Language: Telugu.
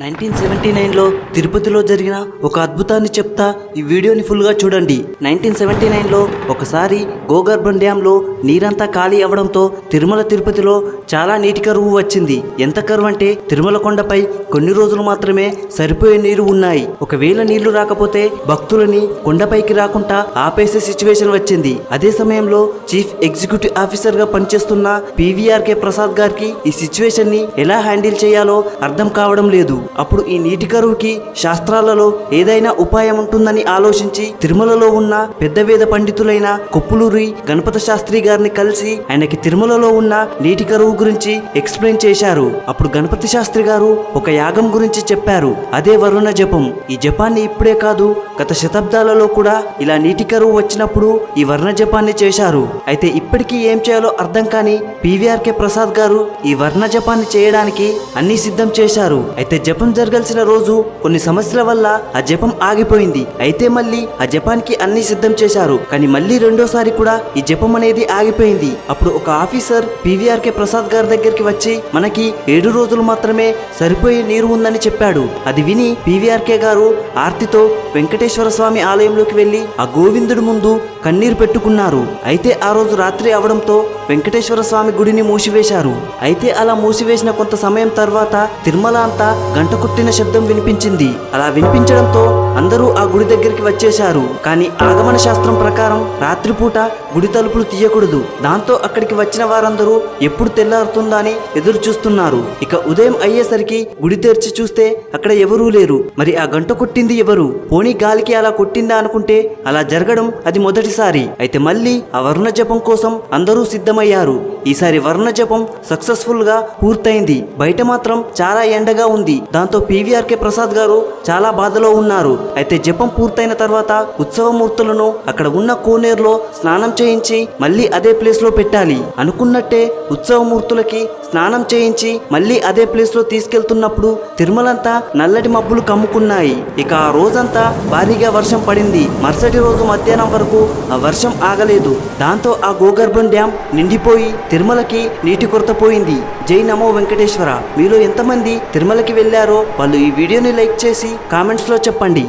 నైన్టీన్ సెవెంటీ నైన్లో తిరుపతిలో జరిగిన ఒక అద్భుతాన్ని చెప్తా ఈ వీడియోని ఫుల్గా చూడండి. నైన్టీన్ సెవెంటీ నైన్లో ఒకసారి గోగర్భం డ్యాంలో నీరంతా ఖాళీ అవ్వడంతో తిరుమల తిరుపతిలో చాలా నీటి కరువు వచ్చింది. ఎంత కరువు అంటే తిరుమల కొండపై కొన్ని రోజులు మాత్రమే సరిపోయే నీరు ఉన్నాయి. ఒకవేళ నీళ్ళు రాకపోతే భక్తులని కొండపైకి రాకుండా ఆపేసే సిచ్యువేషన్ వచ్చింది. అదే సమయంలో చీఫ్ ఎగ్జిక్యూటివ్ ఆఫీసర్గా పనిచేస్తున్న పీవీఆర్కే ప్రసాద్ గారికి ఈ సిచ్యువేషన్ని ఎలా హ్యాండిల్ చేయాలో అర్థం కావడం లేదు. అప్పుడు ఈ నీటి కరువుకి శాస్త్రాలలో ఏదైనా ఉపాయం ఉంటుందని ఆలోచించి తిరుమలలో ఉన్న పెద్ద వేద పండితులైన కొప్పులూరి గణపత శాస్త్రి గారిని కలిసి ఆయనకి తిరుమలలో ఉన్న నీటి కరువు గురించి ఎక్స్ప్లెయిన్ చేశారు. అప్పుడు గణపతి శాస్త్రి గారు ఒక యాగం గురించి చెప్పారు. అదే వరుణ జపం. ఈ జపాన్ని ఇప్పుడే కాదు గత శతాబ్దాలలో కూడా ఇలా నీటి కరువు వచ్చినప్పుడు ఈ వర్ణ జపాన్ని చేశారు. అయితే ఇప్పటికీ ఏం చేయాలో అర్థం కాని పివిఆర్కే ప్రసాద్ గారు ఈ వర్ణ జపాన్ని చేయడానికి అన్ని సిద్ధం చేశారు. అయితే జప జపం జరగాల్సిన రోజు కొన్ని సమస్యల వల్ల ఆ జపం ఆగిపోయింది. అయితే మళ్ళీ ఆ జపానికి అన్ని సిద్ధం చేశారు. కానీ మళ్ళీ రెండోసారి కూడా ఈ జపం అనేది ఆగిపోయింది. అప్పుడు ఒక ఆఫీసర్ పీవీఆర్కే ప్రసాద్ గారి దగ్గరికి వచ్చి మనకి ఏడు రోజులు మాత్రమే సరిపోయే నీరు ఉందని చెప్పాడు. అది విని పీవీఆర్కే గారు ఆర్తితో వెంకటేశ్వర స్వామి ఆలయంలోకి వెళ్ళి ఆ గోవిందుడి ముందు కన్నీరు పెట్టుకున్నారు. అయితే ఆ రోజు రాత్రి అవడంతో వెంకటేశ్వర స్వామి గుడిని మూసివేశారు. అయితే అలా మూసివేసిన కొంత సమయం తర్వాత తిరుమల అంతా గంట కొట్టిన శబ్దం వినిపించింది. అలా వినిపించడంతో అందరూ ఆ గుడి దగ్గరికి వచ్చేశారు. కానీ ఆగమన శాస్త్రం ప్రకారం రాత్రిపూట గుడి తలుపులు తీయకూడదు. దాంతో అక్కడికి వచ్చిన వారందరూ ఎప్పుడు తెల్లారుతుందా అని ఎదురు చూస్తున్నారు ఇక ఉదయం అయ్యేసరికి గుడి తెరిచి చూస్తే అక్కడ ఎవరూ లేరు. మరి ఆ గంట కొట్టింది ఎవరు? పోనీ గాలికి అలా కొట్టిందా అనుకుంటే అలా జరగడం అది మొదటిసారి. అయితే మళ్ళీ ఆ వరుణ జపం కోసం అందరూ సిద్ధం సిద్ధమయ్యారు ఈసారి వర్ణ జపం సక్సెస్ఫుల్గా పూర్తయింది. బయట మాత్రం చాలా ఎండగా ఉంది. దాంతో పీవీఆర్కే ప్రసాద్ గారు చాలా బాధలో ఉన్నారు. అయితే జపం పూర్తయిన తర్వాత ఉత్సవమూర్తులను అక్కడ ఉన్న కోనేరులో స్నానం చేయించి మళ్ళీ అదే ప్లేస్లో పెట్టాలి. అనుకున్నట్టే ఉత్సవమూర్తులకి స్నానం చేయించి మళ్ళీ అదే ప్లేస్లో తీసుకెళ్తున్నప్పుడు తిరుమలంతా నల్లటి మబ్బులు కమ్ముకున్నాయి. ఇక ఆ రోజంతా భారీగా వర్షం పడింది. మరుసటి రోజు మధ్యాహ్నం వరకు ఆ వర్షం ఆగలేదు. దాంతో ఆ గోగర్భం డ్యాం నిండిపోయి తిరుమలకి నీటి కొరత పోయింది. జై నమో వెంకటేశ్వర. మీలో ఎంతమంది తిరుమలకి వెళ్ళారో వాళ్ళు ఈ వీడియోని లైక్ చేసి కామెంట్స్లో చెప్పండి.